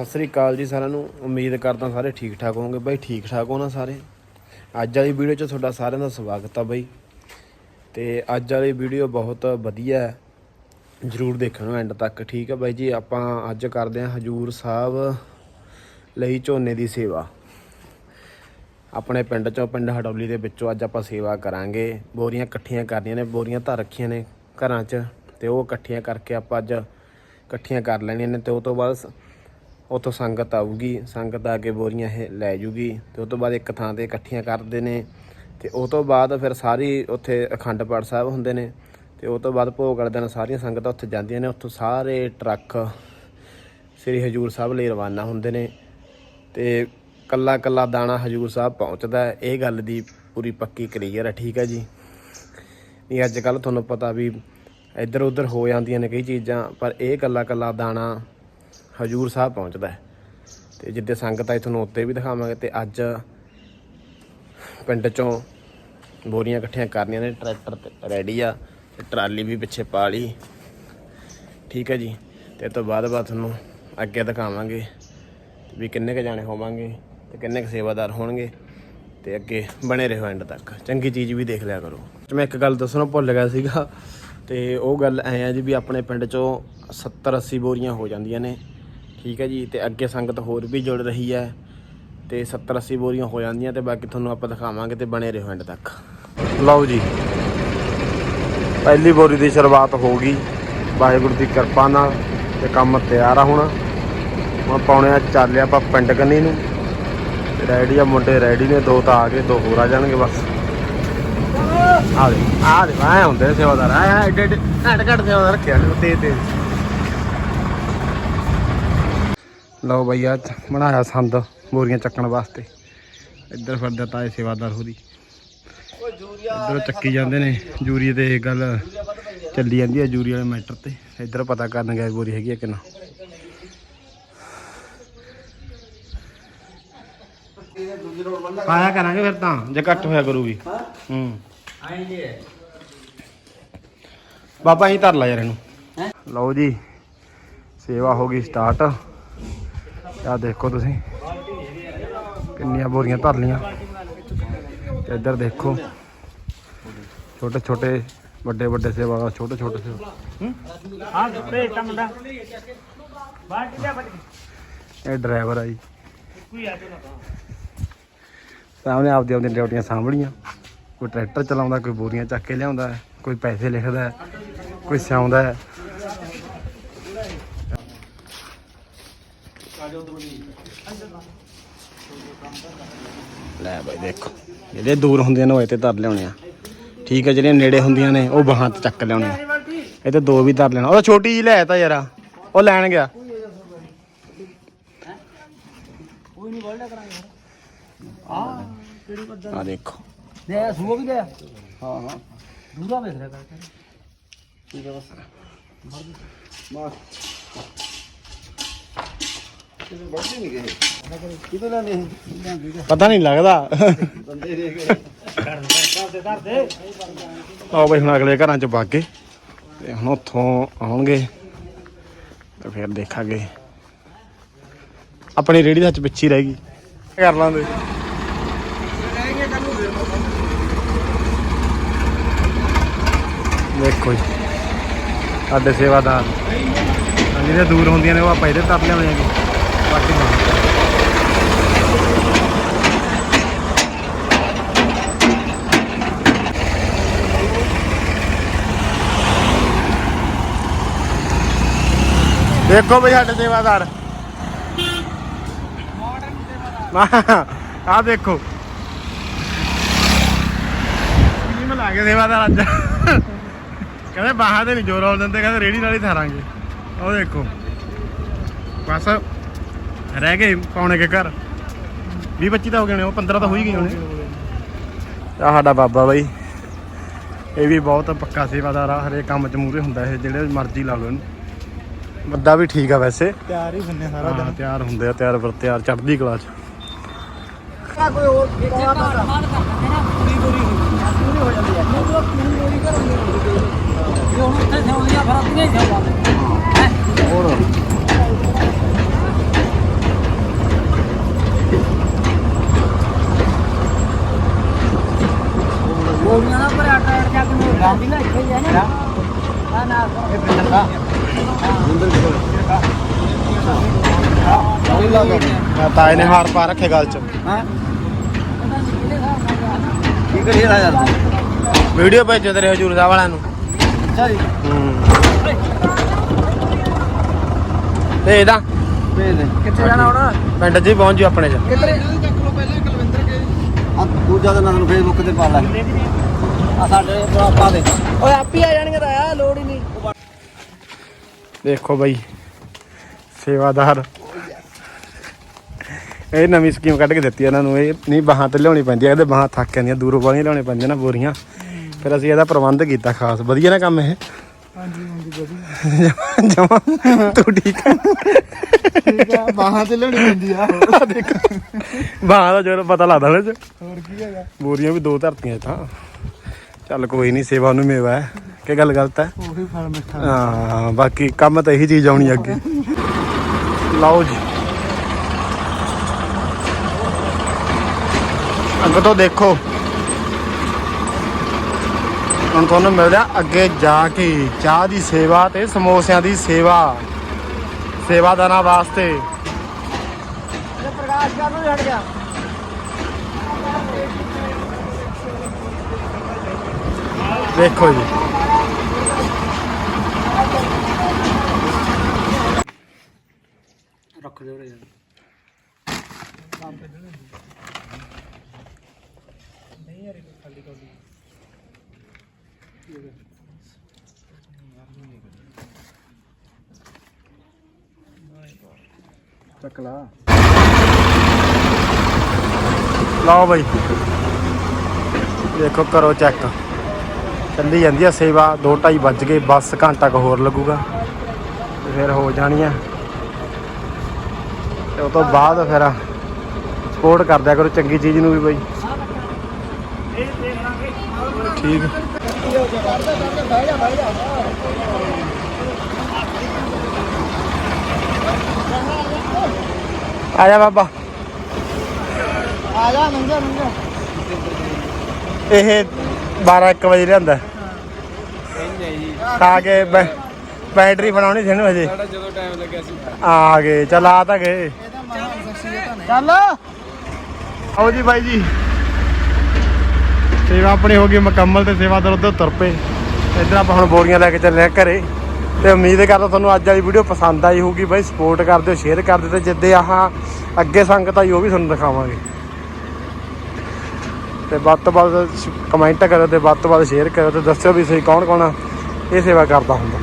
ਸਤਿ ਸ੍ਰੀ ਅਕਾਲ ਜੀ ਸਾਰਿਆਂ ਨੂੰ। ਉਮੀਦ ਕਰਦਾ ਸਾਰੇ ਠੀਕ ਠਾਕ ਹੋਵੋਗੇ। ਬਾਈ ਠੀਕ ਠਾਕ ਹੋ ਨਾ ਸਾਰੇ। ਅੱਜ ਵਾਲੀ ਵੀਡੀਓ 'ਚ ਤੁਹਾਡਾ ਸਾਰਿਆਂ ਦਾ ਸਵਾਗਤ ਆ ਬਾਈ। ਤੇ ਅੱਜ ਵਾਲੀ ਵੀਡੀਓ ਬਹੁਤ ਵਧੀਆ ਹੈ। ਜਰੂਰ ਦੇਖਣਾ ਐਂਡ ਤੱਕ, ਠੀਕ ਹੈ ਬਾਈ ਜੀ? ਆਪਾਂ ਅੱਜ ਕਰਦੇ ਹਾਂ ਹਜੂਰ ਸਾਹਿਬ ਲਈ ਝੋਨੇ ਦੀ ਸੇਵਾ। ਆਪਣੇ ਪਿੰਡ ਚੋਂ ਪਿੰਡ ਹਡੌਲੀ ਦੇ ਵਿੱਚੋਂ ਅੱਜ ਆਪਾਂ ਸੇਵਾ ਕਰਾਂਗੇ। ਬੋਰੀਆਂ ਇਕੱਠੀਆਂ ਕਰਨੀਆਂ ਨੇ, ਬੋਰੀਆਂ ਧਰ ਰੱਖੀਆਂ ਨੇ ਘਰਾਂ 'ਚ। ਤੇ ਉਹ ਇਕੱਠੀਆਂ ਕਰਕੇ ਆਪਾਂ ਅੱਜ ਇਕੱਠੀਆਂ ਕਰ ਲੈਣੀਆਂ ਨੇ। ਤੇ ਉਹ ਤੋਂ ਬਾਅਦ ਸ- ਉੱਥੋਂ ਸੰਗਤ ਆਊਗੀ, ਸੰਗਤ ਆ ਕੇ ਬੋਰੀਆਂ ਇਹ ਲੈ ਜੂਗੀ ਤੇ ਉਹ ਤੋਂ ਬਾਅਦ ਇੱਕ ਥਾਂ ਤੇ ਇਕੱਠੀਆਂ ਕਰਦੇ ਨੇ ਤੇ ਉਹ ਤੋਂ ਬਾਅਦ ਫਿਰ ਸਾਰੀ ਉੱਥੇ ਅਖੰਡ ਪਾਠ ਸਾਹਿਬ ਹੁੰਦੇ ਨੇ ਤੇ ਉਹ ਤੋਂ ਬਾਅਦ ਭੋਗ ਵਾਲੇ ਦਿਨ ਸਾਰੀਆਂ ਸੰਗਤਾਂ ਉੱਥੇ ਜਾਂਦੀਆਂ ਨੇ, ਉੱਥੋਂ ਸਾਰੇ ਟਰੱਕ ਸ੍ਰੀ ਹਜੂਰ ਸਾਹਿਬ ਲਈ ਰਵਾਨਾ ਹੁੰਦੇ ਨੇ ਤੇ ਕੱਲਾ ਕੱਲਾ ਦਾਣਾ ਹਜੂਰ ਸਾਹਿਬ ਪਹੁੰਚਦਾ ਇਹ ਗੱਲ ਦੀ ਪੂਰੀ ਪੱਕੀ ਕਲੀਅਰ ਹੈ, ਠੀਕ ਹੈ ਜੀ। ਨਹੀਂ ਅੱਜ ਕੱਲ ਤੁਹਾਨੂੰ ਪਤਾ ਵੀ ਇੱਧਰ ਉੱਧਰ ਹੋ ਜਾਂਦੀਆਂ ਨੇ ਕਈ ਚੀਜ਼ਾਂ, ਪਰ ਇਹ ਕੱਲਾ ਕੱਲਾ ਦਾਣਾ ਹਜੂਰ ਸਾਹਿਬ ਪਹੁੰਚਦਾ ਹੈ। ਤੇ ਜਿੱਦੇ ਸੰਗਤ ਆਈ, ਤੁਹਾਨੂੰ ਉੱਤੇ ਵੀ ਦਿਖਾਵਾਂਗੇ ਤੇ ਅੱਜ ਪਿੰਡ ਚੋਂ ਬੋਰੀਆਂ ਇਕੱਠੀਆਂ ਕਰਨੀਆਂ ਨੇ, ਟਰੈਕਟਰ ਰੈਡੀ ਆ ਤੇ ਟਰਾਲੀ ਵੀ ਪਿੱਛੇ ਪਾ ਲਈ। ਠੀਕ ਹੈ ਜੀ, ਤੇ ਇਹ ਤੋਂ ਬਾਅਦ ਬਾਅਦ ਤੁਹਾਨੂੰ ਅੱਗੇ ਦਿਖਾਵਾਂਗੇ ਵੀ ਕਿੰਨੇ ਕ ਜਾਣੇ ਹੋਵਾਂਗੇ ਤੇ ਕਿੰਨੇ ਕ ਸੇਵਾਦਾਰ ਹੋਣਗੇ ਤੇ ਅੱਗੇ ਬਣੇ ਰਹੋ ਐਂਡ ਤੱਕ। ਚੰਗੀ ਚੀਜ਼ ਵੀ ਦੇਖ ਲਿਆ ਕਰੋ। ਮੈਂ ਇੱਕ ਗੱਲ ਦੱਸਣਾ ਭੁੱਲ ਗਿਆ ਸੀਗਾ ਤੇ ਉਹ ਗੱਲ ਐ ਆ ਜੀ ਵੀ ਆਪਣੇ ਪਿੰਡ ਚੋਂ 70 80 ਬੋਰੀਆਂ ਹੋ ਜਾਂਦੀਆਂ ਨੇ। ਠੀਕ ਹੈ ਜੀ, ਤੇ ਅੱਗੇ ਸੰਗਤ ਹੋਰ ਵੀ ਜੁੜ ਰਹੀ ਹੈ ਤੇ 70 80 ਬੋਰੀਆਂ ਹੋ ਜਾਂਦੀਆਂ ਤੇ ਬਾਕੀ ਤੁਹਾਨੂੰ ਆਪਾਂ ਦਿਖਾਵਾਂਗੇ ਤੇ ਬਣੇ ਰਹੋ ਐਂਡ ਤੱਕ। ਲਓ ਜੀ, ਪਹਿਲੀ ਬੋਰੀ ਦੀ ਸ਼ੁਰੂਆਤ ਹੋ ਗਈ। ਵਾਹਿਗੁਰੂ ਦੀ ਕਿਰਪਾ ਨਾਲ ਤੇ ਕੰਮ ਤਿਆਰ ਆ ਹੁਣ। ਹੁਣ ਪਾਉਣੇ ਆ ਚੱਲਿਆ ਆਪਾਂ ਪਿੰਡ ਕੰਨੀ ਨੂੰ। ਰੈਡੀ ਆ ਮੁੰਡੇ, ਰੈਡੀ ਨੇ, ਦੋ ਤਾਂ ਆ ਗਏ, ਦੋ ਹੋਰ ਆ ਜਾਣਗੇ ਬਸ। ਆ ਦੇ ਆ ਦੇ ਆਏ ਹੁੰਦੇ ਸੇਵਾਦਾਰ ਆ ਆ ਏਡੇ ਏਡੇ ਘੱਟ ਸੇਵਾਦਾਰ ਰੱਖਿਆ ਤੇ ਤੇ ਲਓ ਬਈ ਆ ਬਣਾਇਆ ਸੰਦ ਬੋਰੀਆਂ ਚੱਕਣ ਵਾਸਤੇ। ਇੱਧਰ ਫਿਰਦਾ ਤਾਏ ਸੇਵਾਦਾਰ ਹੋਰੀ। ਇੱਧਰ ਚੱਕੀ ਜਾਂਦੇ ਨੇ। ਜੂਰੀ ਤੇ ਗੱਲ ਚੱਲੀ ਜਾਂਦੀ ਹੈ ਜੂਰੀ ਵਾਲੇ ਮੈਟਰ ਤੇ। ਇੱਧਰ ਪਤਾ ਕਰਨ ਗਏ ਬੋਰੀ ਹੈਗੀ ਹੈ ਕਿੰਨਾ ਪਾਇਆ ਕਰਾਂਗੇ ਫਿਰ ਤਾਂ, ਜੇ ਘੱਟ ਹੋਇਆ ਕਰੂਗੀ। ਹੂੰ। ਬਾਬਾ ਹੀ ਧਰ ਲਾ ਯਾਰ ਇਹਨੂੰ। ਲਓ ਜੀ, ਸੇਵਾ ਹੋ ਗਈ ਸਟਾਰਟ ਆ ਦੇਖੋ ਤੁਸੀਂ। ਕਿੰਨੀਆਂ ਬੋਰੀਆਂ ਧਰ ਲੀਆਂ ਤੇ ਇੱਧਰ ਦੇਖੋ। ਛੋਟੇ ਛੋਟੇ ਵੱਡੇ ਵੱਡੇ ਸੇਵਾ। ਛੋਟੇ ਛੋਟੇ ਸੇਵਾ ਹਾਂ ਭੇਜਤਾ ਮੁੰਡਾ। ਬਾਹਰ ਕਿੱਥੇ ਬੱਟ ਇਹ ਡਰਾਈਵਰ ਆ ਜੀ। ਸਾਹਮਣੇ ਆਪਦੀ ਆਪਦੀਆਂ ਡਿਊਟੀਆਂ ਸਾਂਭਲੀਆਂ ਕੋਈ ਟਰੈਕਟਰ ਚਲਾਉਂਦਾ ਕੋਈ ਬੋਰੀਆਂ ਚੱਕ ਕੇ ਲਿਆਉਂਦਾ ਕੋਈ ਪੈਸੇ ਲਿਖਦਾ ਕੋਈ ਸਿਆਉਂਦਾ ਲੈ ਬਾਈ ਦੇਖੋ ਜਿਹੜੇ ਦੂਰ ਹੁੰਦੀਆਂ ਨੇ ਉਹ ਇੱਥੇ ਧਰ ਲਿਆਉਣੇ ਆ। ਠੀਕ ਹੈ ਜਿਹੜੀਆਂ ਨੇੜੇ ਹੁੰਦੀਆਂ ਨੇ ਉਹ ਬਾਹਾਂ ਤੇ ਚੱਕ ਲਿਆਉਣੇ ਆ। ਇਹ ਤੇ ਦੋ ਵੀ ਧਰ ਲੈਣਾ। ਉਹ ਛੋਟੀ ਜੀ ਲੈ ਤਾ ਯਾਰਾ ਉਹ ਲੈਣ ਗਿਆ। ਕੋਈ ਨਹੀਂ ਵਰਲਡ ਕਰਾਂਗੇ ਆ ਕਿਹੜੀ ਪੱਧਰ ਆ ਦੇਖੋ। ਲੈ ਸੂਆ ਵੀ ਲੈ। ਹਾਂ ਹਾਂ। ਦੂਰਾ ਵੇਖ ਰਿਹਾ ਕਰਕੇ ਠੀਕ ਹੈ ਬਸ। ਕਿਦੋਂ ਪਤਾ ਨਹੀਂ ਲੱਗਦਾ। ਬੰਦੇ ਆਓ ਬਈ ਹੁਣ ਅਗਲੇ ਘਰਾਂ ਚ ਵਗ ਗਏ ਤੇ ਹੁਣ ਉੱਥੋਂ ਆਉਣਗੇ ਤੇ ਫਿਰ ਦੇਖਾਂਗੇ। ਆਪਣੀ ਰੇੜੀ ਦਾ ਹੱਥ ਪਿੱਛੇ ਰਹਿ ਗਈ। ਕਰ ਲਾਂਦੇ ਦੇਖੋ ਜੀ ਸਾਡੇ ਸੇਵਾਦਾਰ। ਜਿਹੜੇ ਦੂਰ ਹੁੰਦੀਆਂ ਨੇ ਉਹ ਆਪਾਂ ਇਹਦੇ ਤਰ ਲਿਆਉਣੇ ਆਗੇ ਦੇਖੋ ਬਈ ਸਾਡੇ ਸੇਵਾਦਾਰ। ਆ ਦੇਖੋ। ਕੀ ਮਿਲਾ ਕੇ ਸੇਵਾਦਾਰ ਅੱਜ। ਕਹਿੰਦੇ ਬਾਹਾਂ ਤੇ ਨਹੀਂ ਜੋਰ ਆਉਣ ਦਿੰਦੇ, ਕਹਿੰਦੇ ਰੇੜੀ ਨਾਲ ਹੀ ਥਾਰਾਂਗੇ ਉਹ ਦੇਖੋ। ਬਸ। ਰਹਿ ਗਏ ਪੌਣੇ ਕੇ ਘਰ। 20 25 ਤਾਂ ਹੋ ਗਏ ਨੇ ਉਹ 15 ਤਾਂ ਹੋ ਹੀ ਗਏ ਹੋਣੇ। ਆ ਸਾਡਾ ਬਾਬਾ ਬਾਈ। ਇਹ ਵੀ ਬਹੁਤ ਪੱਕਾ ਸੇਵਾਦਾਰ ਆ ਹਰੇ ਕੰਮ ਚ ਮੂਰੇ ਹੁੰਦਾ ਇਹ ਜਿਹੜੇ ਮਰਜ਼ੀ ਲਾ ਲਓ ਇਹਨੂੰ। ਬੰਦਾ ਵੀ ਠੀਕ ਆ ਵੈਸੇ। ਤਿਆਰ ਹੀ ਬੰਨੇ ਸਾਰਾ ਦਿਨ। ਤਿਆਰ ਹੁੰਦੇ ਆ ਤਿਆਰ ਵਰ ਤਿਆਰ ਚੜ੍ਹਦੀ ਕਲਾ ਚ। ਕੋਈ ਹੋਰ ਇੱਥੇ ਘਰ ਬਾਹਰ ਕਰ ਲੈਂਦੇ ਨਾ। ਪੂਰੀ ਪੂਰੀ ਪੂਰੀ ਹੋ ਜਾਂਦੀ ਹੈ ਮਤਲਬ ਪੂਰੀ ਪੂਰੀ ਕਰਾਂਗੇ ਇਹ ਹੁਣ ਉੱਥੇ ਸਿਉਂਦੀਆਂ ਫ਼ਰਕ ਨਹੀਂ ਸਿਉਂਦਾ ਹੈ। ਹੋਰ? ਮੇਰਾ ਵੀ ਨਾ ਇੱਥੇ ਹੀ ਹੈ ਨਾ। ਨਾ ਨਾ ਇਹ ਬਿੰਦਰ ਦਾ। ਬਿੰਦਰ ਕੋਲ ਤਾਏ ਨੇ ਹਾਰ ਪਾ ਰੱਖੇ ਗੱਲ ਚ। ਹਾਂ? ਕੀ ਕਰੀਏ ਯਾਰ? ਵੀਡੀਓ ਭੇਜੋ ਤੇਰੇ ਹਜੂਰ ਸਾਹਿਬ ਵਾਲਿਆਂ ਨੂੰ। ਅੱਛਾ ਜੀ। ਤੇ ਇਹਦਾ ਭੇਜ ਦੇ। ਕਿੱਥੇ ਜਾਣਾ ਹੁਣ? ਪਿੰਡ 'ਚ ਹੀ ਪਹੁੰਚ ਜੂ ਆਪਣੇ 'ਚ। ਕਿੱਧਰ? ਆ ਦੂਜਾ ਦਾ ਨਾਮ ਫੇਸਬੁੱਕ ਤੇ ਪਾ ਲੈ ਆ ਸਾਡੇ ਪਾ ਦੇ। ਓਏ ਆਪੀ ਆ ਜਾਣਗੇ ਤਾਂ ਆ ਲੋੜ ਹੀ ਨਹੀਂ। ਦੇਖੋ ਬਾਈ ਸੇਵਾਦਾਰ। ਇਹ ਨਵੀਂ ਸਕੀਮ ਕੱਢ ਕੇ ਦਿੱਤੀ ਇਹਨਾਂ ਨੂੰ। ਇਹ ਨਹੀਂ ਬਾਹਾਂ ਤੇ ਲਿਆਉਣੀ ਪੈਂਦੀ ਇਹਦੇ ਬਾਹਾਂ ਥੱਕ ਜਾਂਦੀਆਂ ਦੂਰੋਂ ਬਾਹਾਂ ਲਿਆਉਣੀ ਪੈਂਦੀਆਂ ਨਾ ਬੋਰੀਆਂ। ਫਿਰ ਅਸੀਂ ਇਹਦਾ ਪ੍ਰਬੰਧ ਕੀਤਾ ਖਾਸ। ਵਧੀਆ ਨਾ ਕੰਮ ਇਹ। ਹਾਂਜੀ ਹਾਂਜੀ ਵਧੀਆ ਜਮਾ ਤੂੰ ਠੀਕ ਹੈ ਠੀਕ ਆ ਬਾਹਾਂ ਤੇ ਲੈਣੀ ਪੈਂਦੀ ਆ। ਬਾਹਾਂ ਦਾ ਜਦੋਂ ਪਤਾ ਲੱਗਦਾ ਨਾ ਹੋਰ ਕੀ ਹੈਗਾ? ਬੋਰੀਆਂ ਵੀ ਦੋ ਧਰਤੀਆਂ ਇਹ ਤਾਂ ਚੱਲ ਕੋਈ ਨਹੀਂ ਸੇਵਾ ਨੂੰ ਮੇਵਾ ਹੈ ਕੀ ਗੱਲ ਗਲਤ ਹੈ? ਉਹੀ ਫਲ ਮਿੱਠਾ। ਹਾਂ ਬਾਕੀ ਕੰਮ ਤਾਂ ਇਹੀ ਚੀਜ਼ ਆਉਣੀ ਅੱਗੇ। ਲਓ ਜੀ। ਅੱਗੇ ਤੋਂ ਦੇਖੋ। ਹੁਣ ਤੁਹਾਨੂੰ ਮਿਲ ਰਿਹਾ ਅੱਗੇ ਜਾ ਕੇ ਚਾਹ ਦੀ ਸੇਵਾ ਤੇ ਸਮੋਸਿਆਂ ਦੀ ਸੇਵਾ। ਸੇਵਾਦਾਰਾਂ ਵਾਸਤੇ। ਇਹ ਪ੍ਰਕਾਸ਼ ਕਰਨ ਨੂੰ ਹਟ ਗਿਆ ਦੇਖੋ ਜੀ। ਰੱਖ ਦੇ ਉਰੇ ਯਾਰ। ਨਹੀਂ ਯਾਰ ਇਹ ਖਾਲੀ ਖਾਲੀ ਚੱਕ ਲਾ ਲਓ ਬਾਈ। ਦੇਖੋ ਕਰੋ ਚੈੱਕ ਚੱਲੀ ਜਾਂਦੀ ਆ ਸੇਵਾ। 2:30 ਵੱਜ ਗਏ, ਬੱਸ ਘੰਟਾ ਕੁ ਹੋਰ ਲੱਗੂਗਾ। ਤੇ ਫਿਰ ਹੋ ਜਾਣੀ ਆ। ਤੇ ਉਸ ਤੋਂ ਬਾਅਦ ਫਿਰ ਸਪੋਰਟ ਕਰਦਿਆ ਕਰੋ ਚੰਗੀ ਚੀਜ਼ ਨੂੰ ਵੀ ਬਈ। ਠੀਕ। ਆ ਜਾ ਬਾਬਾ। ਆ ਜਾ ਨੰਗਾ ਨੰਗਾ ਇਹ 12 1 ਵਜੇ ਲਿਆਂਦਾ। ਖਾ ਕੇ ਬੈ- ਬੈਟਰੀ ਬਣਾਉਣੀ ਸੀ ਇਹਨੂੰ ਹਜੇ। ਜਦੋਂ ਟਾਈਮ ਲੱਗਿਆ ਸੀ। ਆ ਗਏ ਚਲ ਆ ਤਾਂ ਗਏ। ਚੱਲ। ਆਓ ਜੀ ਬਾਈ ਜੀ। ਸੇਵਾ ਆਪਣੀ ਹੋ ਗਈ, ਮੁਕੰਮਲ ਤੇ ਸੇਵਾਦਾਰ ਉੱਧਰ ਤੁਰ ਪਏ। ਇੱਧਰ ਆਪਾਂ ਹੁਣ ਬੋਰੀਆਂ ਲੈ ਕੇ ਚੱਲੇ ਆ ਘਰੇ। ਤੇ ਉਮੀਦ ਕਰਦਾ ਤੁਹਾਨੂੰ ਅੱਜ ਵਾਲੀ ਵੀਡੀਓ ਪਸੰਦ ਆਈ ਹੋਊਗੀ ਬਾਈ। ਸਪੋਰਟ ਕਰ ਦਿਓ ਸ਼ੇਅਰ ਕਰ ਦਿਓ ਤੇ ਜਿੱਦੇ ਆਹ ਅੱਗੇ ਸੰਗਤ ਆਈ ਉਹ ਵੀ ਤੁਹਾਨੂੰ ਦਿਖਾਵਾਂਗੇ। ਤੇ ਵੱਧ ਤੋਂ ਵੱਧ ਕਮੈਂਟ ਕਰੋ ਤੇ ਵੱਧ ਤੋਂ ਵੱਧ ਸ਼ੇਅਰ ਕਰੋ ਤੇ ਦੱਸਿਓ ਵੀ ਤੁਸੀਂ ਕੌਣ ਕੌਣ ਇਹ ਸੇਵਾ ਕਰਦਾ ਹੁੰਦਾ।